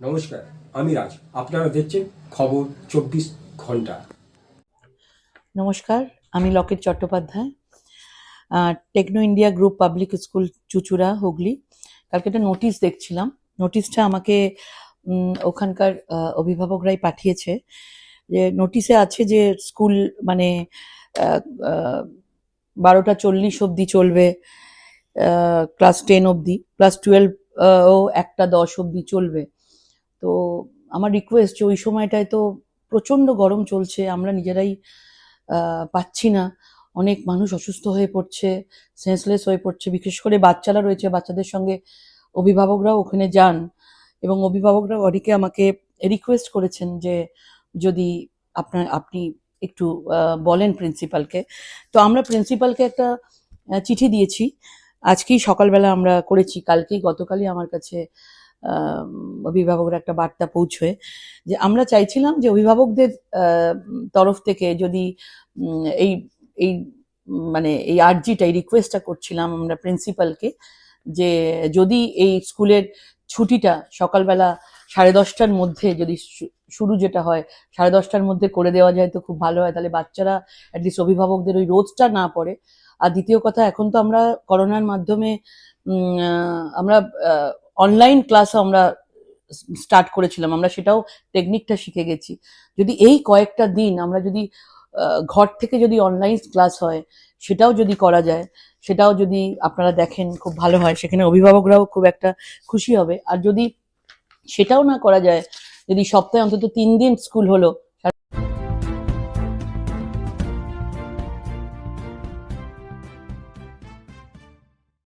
নমস্কার, আমি রাজ। আপনারা দেখছেন খবর চব্বিশ ঘণ্টা। নমস্কার, আমি Locket Chattopadhyay. Techno India group public school Chuchura, Hooghly. কালকে একটা নোটিশ দেখছিলাম। নোটিশটা আমাকে ওখানকার অভিভাবকরাই পাঠিয়েছে। যে নোটিশে আছে যে স্কুল মানে বারোটা চল্লিশ অবধি চলবে ক্লাস টেন অবধি। ক্লাস টুয়েলভ ও একটা দশ অবধি চলবে। তো আমার রিকোয়েস্ট যে ওই সময়টায় তো প্রচণ্ড গরম চলছে, আমরা নিজেরাই পাচ্ছি না। অনেক মানুষ অসুস্থ হয়ে পড়ছে সেন্সলেস হয়ে পড়ছে। বিশেষ করে বাচ্চারা রয়েছে, বাচ্চাদের সঙ্গে অভিভাবকরাও ওখানে যান। এবং অভিভাবকরা অনেকে আমাকে রিকোয়েস্ট করেছেন যে যদি আপনার, আপনি একটু বলেন প্রিন্সিপালকে তো আমরা প্রিন্সিপালকে একটা চিঠি দিয়েছি। আজকেই সকালবেলা আমরা করেছি। কালকেই গতকালই আমার কাছে অভিভাবকরা একটা বার্তা পৌঁছয় যে আমরা চাইছিলাম যে অভিভাবকদের তরফ থেকে যদি এই এই মানে এই আর্জিটা, এই রিকোয়েস্টটা করছিলাম আমরা প্রিন্সিপালকে যে যদি এই স্কুলের ছুটিটা সকালবেলা সাড়ে দশটার মধ্যে যদি শুরু যেটা হয়, সাড়ে দশটার মধ্যে করে দেওয়া যায় তো খুব ভালো হয়। তাহলে বাচ্চারা অ্যাটলিস্ট অভিভাবকদের ওই রোজটা না পড়ে। আর দ্বিতীয় কথা, এখন তো আমরা করোনার মাধ্যমে আমরা অনলাইন ক্লাসও আমরা স্টার্ট করেছিলাম, আমরা সেটাও টেকনিকটা শিখে গেছি। যদি এই কয়েকটা দিন আমরা যদি ঘর থেকে যদি অনলাইন ক্লাস হয়, সেটাও যদি করা যায়, সেটাও যদি আপনারা দেখেন খুব ভালো হয়, সেখানে অভিভাবকরাও খুব একটা খুশি হবে। আর যদি সেটাও না করা যায়, যদি সপ্তাহে অন্তত তিন দিন স্কুল হলো